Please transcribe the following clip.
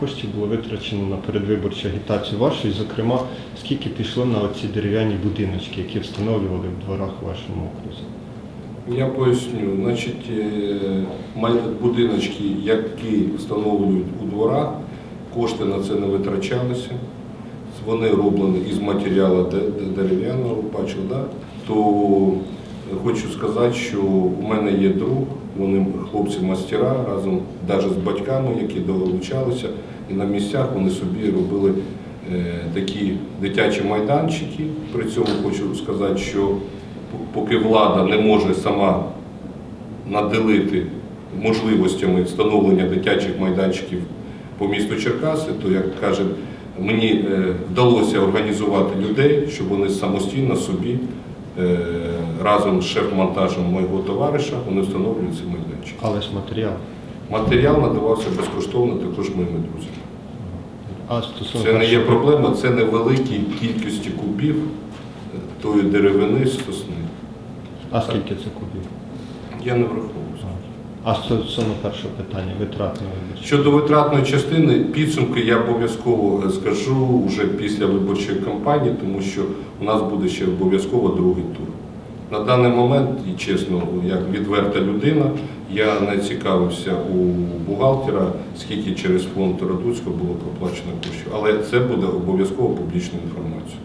коштів було витрачено на передвиборчу агітацію вашу, і, зокрема, скільки пішло на оці дерев'яні будиночки, які встановлювали в дворах в вашому окрузі? Я поясню, значить, е, будиночки, які встановлюють у дворах, кошти на це не витрачалися. Вони роблені із матеріалу де- де- дерев'яного, да? то хочу сказати, що у мене є друг, вони хлопці-мастера разом навіть з батьками, які долучалися, і на місцях вони собі робили е, такі дитячі майданчики. При цьому хочу сказати, що поки влада не може сама наделити можливостями встановлення дитячих майданчиків по місту Черкаси, то, як каже, мені е, вдалося організувати людей, щоб вони самостійно собі разом з шеф-монтажем моєго товариша вони встановлюють ці майданчики. Але ж матеріал. Матеріал надавався безкоштовно також моїми друзями. А стосовно Це не є проблема, це невеликі кількості кубів е, тої деревини з сосни. А скільки це кубів? Я не враховую. А стосовно першого питання, витратної виборчі. Щодо витратної частини, підсумки я обов'язково е, скажу вже після виборчої кампанії, тому що у нас буде ще обов'язково другий тур. На даний момент, і чесно, як відверта людина, я не цікавився у бухгалтера, скільки через фонд Радуцького було проплачено коштів. Але це буде обов'язково публічною інформацією.